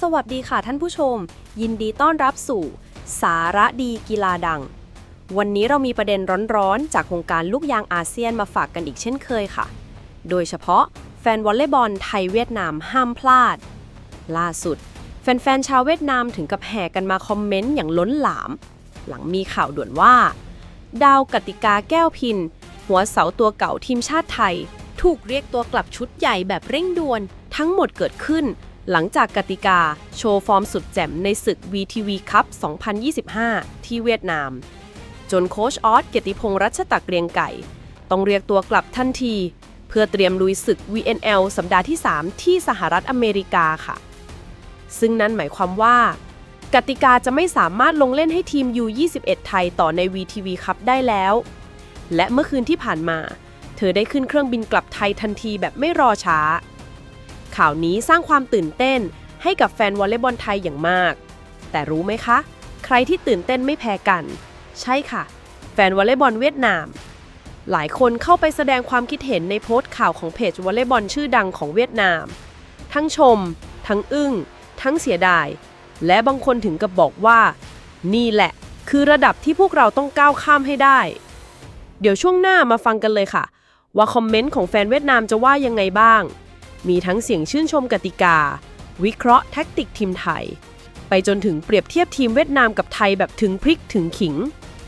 สวัสดีค่ะท่านผู้ชม ยินดีต้อนรับสู่ สาระดีกีฬาดัง วันนี้เรามีประเด็นร้อนๆ จากโครงการลูกยางอาเซียนมาฝากกันอีกเช่นเคยค่ะ โดยเฉพาะแฟนวอลเลย์บอลไทยเวียดนามห้ามพลาด ล่าสุด แฟนๆชาวเวียดนามถึงกับแห่กันมาคอมเมนต์อย่างล้นหลาม หลังมีข่าวด่วนว่า ดาวกติกาแก้วพิน หัวเสาตัวเก่าทีมชาติไทย ถูกเรียกตัวกลับชุดใหญ่แบบเร่งด่วน ทั้งหมดเกิดขึ้น หลังจากกติกา โชว์ฟอร์มสุดแจ่มในศึก VTV Cup 2025 ที่เวียดนาม จนโค้ชออสเกียรติพงษ์รัชตะเกรียงไก่ ต้องเรียกตัวกลับทันที เพื่อเตรียมลุยศึก VNL สัปดาห์ที่ 3 ที่สหรัฐอเมริกาค่ะ ซึ่งนั่นหมายความว่า กติกาจะไม่สามารถลงเล่นให้ทีม U21 ไทยต่อใน VTV ครับได้แล้ว และเมื่อคืนที่ผ่านมา เธอได้ขึ้นเครื่องบินกลับไทยทันทีแบบไม่รอช้า ข่าวนี้สร้างความตื่นเต้นให้กับแฟนวอลเลย์บอลไทยอย่างมาก แต่รู้ไหมคะ ใครที่ตื่นเต้นไม่แพ้กัน ใช่ค่ะ แฟนวอลเลย์บอลเวียดนาม หลายคนเข้าไปแสดงความคิดเห็นในโพสต์ข่าวของเพจวอลเลย์บอลชื่อดังของเวียดนาม ทั้งชม ทั้งอึ้ง ทั้งเสียดาย และบางคนถึงกับบอกว่า นี่แหละ คือระดับที่พวกเราต้องก้าวข้ามให้ได้ เดี๋ยวช่วงหน้ามาฟังกันเลยค่ะ ว่าคอมเมนต์ของแฟนเวียดนามจะว่ายังไงบ้าง มีทั้งเสียงชื่นชมกติกา วิเคราะห์แท็กติกทีมไทย ไปจนถึงเปรียบเทียบทีมเวียดนามกับไทยแบบถึงพริกถึงขิง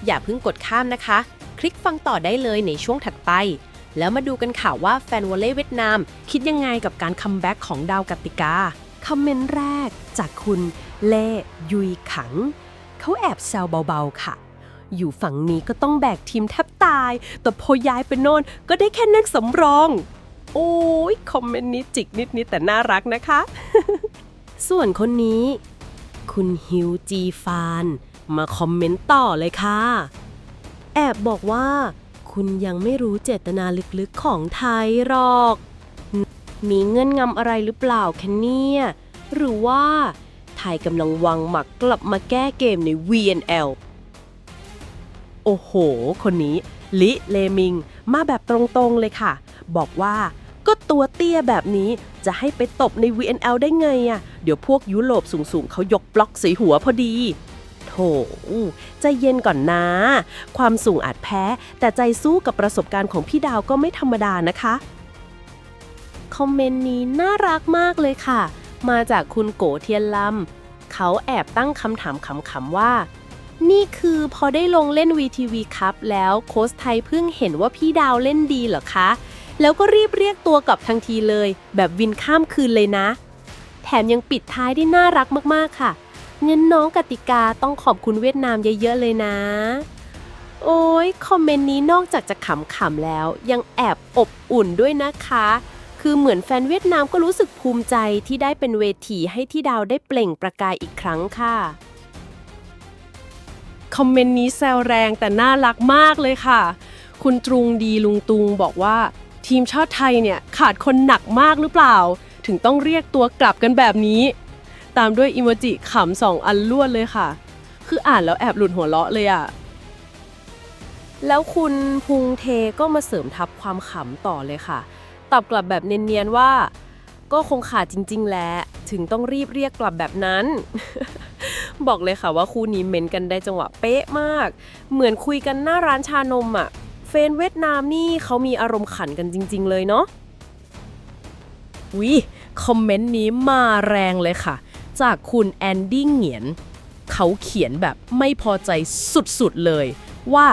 อย่าเพิ่งกดข้ามนะคะ คลิกฟังต่อได้เลยในช่วงถัดไป แล้วมาดูกันข่าวว่าแฟนวอลเลย์เวียดนาม คิดยังไงกับการคัมแบ็กของดาวกติกาคอมเมนต์แรกจากคุณเล่ยุยขัง เขาแอบแซวเบาๆค่ะ อยู่ฝั่งนี้ก็ต้องแบกทีมแทบตาย แต่พอย้ายไปโน่นก็ได้แค่นักสำรอง โอ้ยคอมเมนต์นี้จิกนิดๆแต่น่ารักนะคะ ส่วนคนนี้ คุณฮิวจีฟานมาคอมเมนต์ต่อเลยค่ะ แอบบอกว่า คุณยังไม่รู้เจตนาลึกๆของไทยหรอก มีเงื่อนงำอะไรหรือเปล่าคะเนี่ย หรือว่า ไทยกำลังวางหมักกลับมาแก้เกมใน VNL โอ้โห คนนี้ ลิเลมิง มาแบบตรงๆเลยค่ะ บอกว่า ก็ตัวเตี้ยแบบนี้จะให้ไปตบใน VNL ได้ไงอะ่ะ เดี๋ยวพวกยุโรปสูงๆ เขายกบล็อกส่หัวพอดี โถใจเย็นก่อนนะ ความสูงอาจแพ้ แต่ใจสู้กับประสบการณ์ของพี่ดาวก็ไม่ธรรมดานะคะ คอมเมนต์นี้น่ารักมากเลยค่ะ มาจากคุณโกเทียนลำ เขาแอบตั้งคำถามขำๆว่านี่คือพอได้ลงเล่น VTV ครับแล้วโค้ชไทยเพิ่งเห็นว่าพี่ดาวเล่นดีเหรอคะ แล้วก็รีบเรียกตัวกลับทันทีเลย แบบวินข้ามคืนเลยนะ แถมยังปิดท้ายได้น่ารักมากๆค่ะเงินน้องกติกาต้องขอบคุณเวียดนามเยอะๆเลยนะ โอ้ยคอมเมนต์นี้นอกจากจะขำๆแล้ว ยังแอบอบอุ่นด้วยนะคะ คือเหมือนแฟนเวียดนามก็รู้สึกภูมิใจที่ได้เป็นเวทีให้ที่ดาวได้เปล่งประกายอีกครั้งค่ะคอมเมนต์นี้แซวแรงแต่น่ารักมากเลยค่ะ คุณตรุงดีลุงตุงบอกว่า ทีมชาติไทยเนี่ยขาดคนหนักมากหรือเปล่า ถึงต้องเรียกตัวกลับกันแบบนี้ ตามด้วยอิโมจิขำสองอันล้วนเลยค่ะ คืออ่านแล้วแอบหลุดหัวเราะเลยอะแล้วคุณพุงเทก็มาเสริมทับความขำต่อเลยค่ะ ตอบกลับแบบเนียนๆว่า ก็คงขาดจริง ๆ แหละถึงต้องรีบเรียกกลับแบบนั้น บอกเลยค่ะว่าคู่นี้เมนกันได้จังหวะเป๊ะมาก เหมือนคุยกันหน้าร้านชานมอะ่ะ เฟนเวียดนามนี่เขามีอารมณ์ขันกันจริง ๆ เลยเนาะวิคอมเมนต์นี้มาแรงเลยค่ะ จากคุณแอนดี้เหงียน เขาเขียนแบบไม่พอใจสุด ๆ เลย ว่า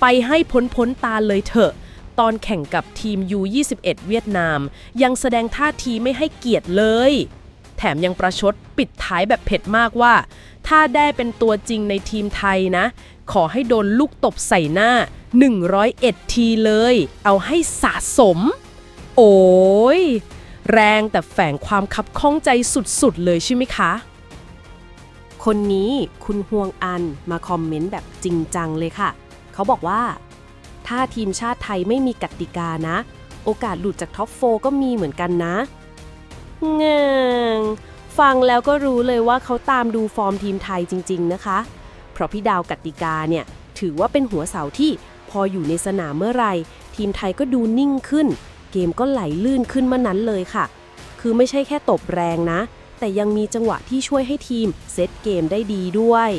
ไปให้พ้นพ้นๆตาเลยเถอะ ตอนแข่งกับทีม U21 เวียดนาม ยังแสดงท่าทีไม่ให้เกียรติเลย แถมยังประชดปิดท้ายแบบเผ็ดมากว่า ถ้าได้เป็นตัวจริงในทีมไทยนะ ขอให้โดนลูกตบใส่หน้า 101 ทีเลย เอาให้สะสม โอ้ยแรงแต่แฝงความคับข้องใจสุดๆ เลยใช่ไหมคะ คนนี้คุณฮวงอันมาคอมเมนต์แบบจริงจังเลยค่ะ เขาบอกว่า ถ้าทีมชาติไทยไม่มีกติกานะ โอกาสหลุดจากท็อปโฟก็มีเหมือนกันนะ เงง ฟังแล้วก็รู้เลยว่าเขาตามดูฟอร์มทีมไทยจริง ๆ นะคะ เพราะพี่ดาวกติกาเนี่ย ถือว่าเป็นหัวเสาที่พออยู่ในสนามเมื่อไรทีมไทยก็ดูนิ่งขึ้น เกมก็ไหลลื่นขึ้นเมื่อนั้นเลยค่ะ คือไม่ใช่แค่ตบแรงนะ แต่ยังมีจังหวะที่ช่วยให้ทีมเซตเกมได้ดีด้วย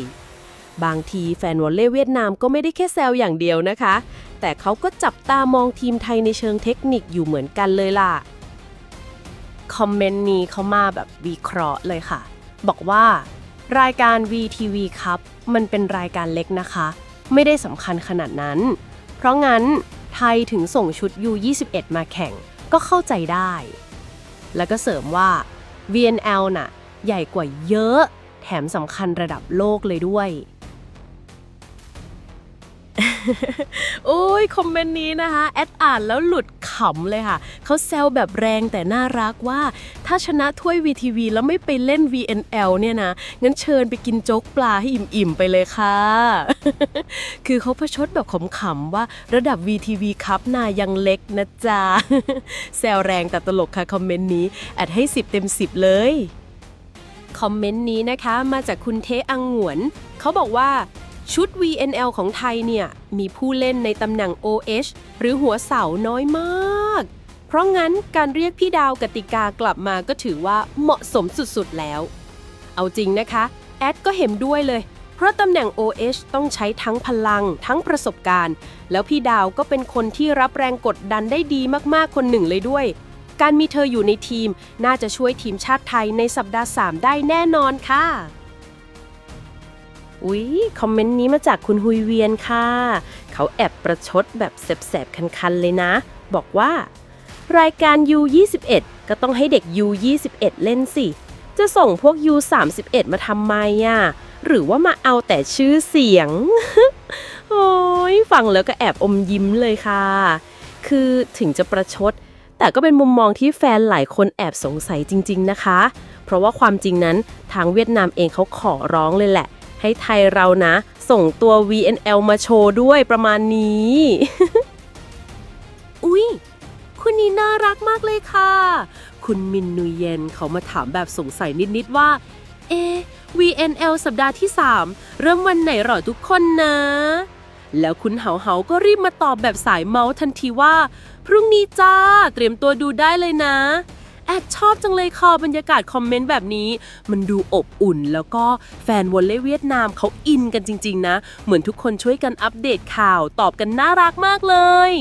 บางทีแฟนวอลเล่เวียดนามก็ไม่ได้แค่แซวอย่างเดียวนะคะ แต่เขาก็จับตามองทีมไทยในเชิงเทคนิคอยู่เหมือนกันเลยล่ะ คอมเมนต์นี้เขามาแบบวิเคราะห์เลยค่ะ บอกว่ารายการ VTV ครับมันเป็นรายการเล็กนะคะ ไม่ได้สำคัญขนาดนั้น เพราะงั้นไทยถึงส่งชุด U21 มาแข่งก็เข้าใจได้ แล้วก็เสริมว่า VNL น่ะ ใหญ่กว่าเยอะ แถมสำคัญระดับโลกเลยด้วย อ้ยคอมเมนต์นี้นะคะ แอดอ่านแล้วหลุดขำเลยค่ะ เขาแซวแบบแรงแต่น่ารักว่า ถ้าชนะถ้วย VTV แล้วไม่ไปเล่น VNL เนี่ยนะ งั้นเชิญไปกินโจ๊กปลาให้อิ่ม ๆ ไปเลยค่ะ คือเขาประชดแบบขำๆว่าระดับ VTV ครับนายังเล็กนะจ๊ะ แซวแรงแต่ตลกค่ะคอมเมนต์นี้ แอดให้ 10 เต็ม 10 เลยคอมเมนต์นี้นะคะมาจากคุณเทอังหงวน เขาบอกว่าชุด VNL ของไทยเนี่ย มีผู้เล่นในตำแหน่ง OH หรือหัวเสาน้อยมาก เพราะงั้นการเรียกพี่ดาวกติกากลับมาก็ถือว่าเหมาะสมสุดๆแล้ว เอาจริงนะคะ แอดก็เห็นด้วยเลย เพราะตำแหน่ง OH ต้องใช้ทั้งพลัง ทั้งประสบการณ์ แล้วพี่ดาวก็เป็นคนที่รับแรงกดดันได้ดีมากๆคนหนึ่งเลยด้วย การมีเธออยู่ในทีม น่าจะช่วยทีมชาติไทยในสัปดาห์ 3 ได้แน่นอนค่ะ อุ๊ย คอมเมนต์นี้มาจากคุณฮุยเวียนค่ะ เขาแอบประชดแบบแสบๆ คันๆ เลยนะ บอกว่า รายการ U21 ก็ต้องให้เด็ก U21 เล่นสิ จะส่งพวก U31 มาทำไมอะ หรือว่ามาเอาแต่ชื่อเสียง โอ้ยฟังแล้วก็แอบอมยิ้มเลยค่ะ คือถึงจะประชด แต่ก็เป็นมุมมองที่แฟนหลายคนแอบสงสัยจริง ๆ นะคะ เพราะว่าความจริงนั้นทางเวียดนามเองเขาขอร้องเลยแหละ ให้ไทยเรานะ ส่งตัว VNL มาโชว์ด้วยประมาณนี้ อุ๊ย คุณนี้น่ารักมากเลยค่ะ คุณมินนุยเยนเขามาถามแบบสงสัยนิด ๆ ว่า เอ VNL สัปดาห์ที่ 3 เริ่มวันไหนหรอทุกคนนะ แล้วคุณเหาเหาก็รีบมาตอบแบบสายเมาส์ทันทีว่า พรุ่งนี้จ้า เตรียมตัวดูได้เลยนะ แอดชอบจังเลยค่ะบรรยากาศคอมเมนต์แบบนี้ มันดูอบอุ่น แล้วก็แฟนวอลเลย์เวียดนามเขาอินกันจริง ๆ นะ เหมือนทุกคนช่วยกันอัปเดตข่าวตอบกันน่ารักมากเลย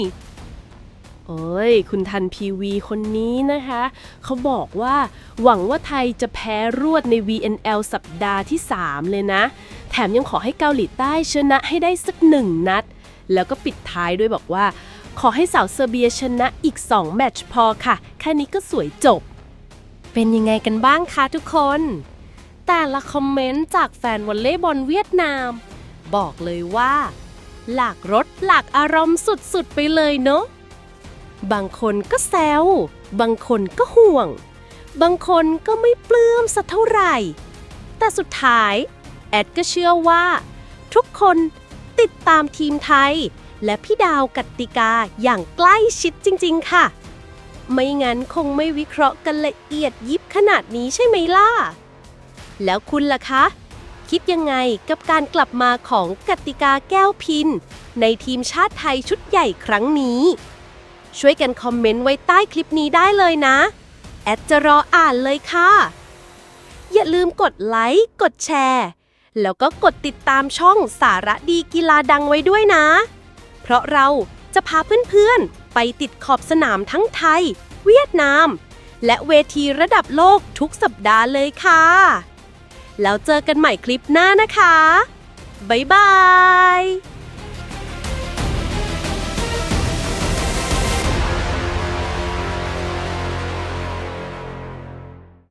โอ้ย คุณทันพีวีคนนี้นะคะ เขาบอกว่าหวังว่าไทยจะแพ้รวดใน VNL สัปดาห์ที่ 3 เลยนะ แถมยังขอให้เกาหลีใต้ชนะให้ได้สักหนึ่งนัด แล้วก็ปิดท้ายด้วยบอกว่า ขอให้สาวเซอร์เบียชนะอีก 2 แมตช์พอค่ะ แค่นี้ก็สวยจบ เป็นยังไงกันบ้างคะทุกคน แต่ละคอมเมนต์จากแฟนวอลเลย์บอลเวียดนาม บอกเลยว่า หลากรสหลากอารมณ์สุดๆไปเลยเนาะบางคนก็แซว บางคนก็ห่วง บางคนก็ไม่ปลื้มสักเท่าไหร่ แต่สุดท้าย แอดก็เชื่อว่า ทุกคนติดตามทีมไทย และพี่ดาวกติกาอย่างใกล้ชิดจริง ๆ ค่ะ ไม่งั้นคงไม่วิเคราะห์กันละเอียดยิบขนาดนี้ใช่ไหมล่ะ แล้วคุณล่ะคะ คิดยังไงกับการกลับมาของกติกาแก้วพิน ในทีมชาติไทยชุดใหญ่ครั้งนี้ ช่วยกันคอมเมนต์ไว้ใต้คลิปนี้ได้เลยนะ แอดจะรออ่านเลยค่ะ อย่าลืมกดไลค์ กดแชร์ แล้วก็กดติดตามช่องสาระดีกีฬาดังไว้ด้วยนะ เพราะเราจะพาเพื่อนๆ ไปติดขอบสนามทั้งไทย เวียดนาม และเวทีระดับโลกทุกสัปดาห์เลยค่ะ แล้วเจอกันใหม่คลิปหน้านะคะ บ๊ายบาย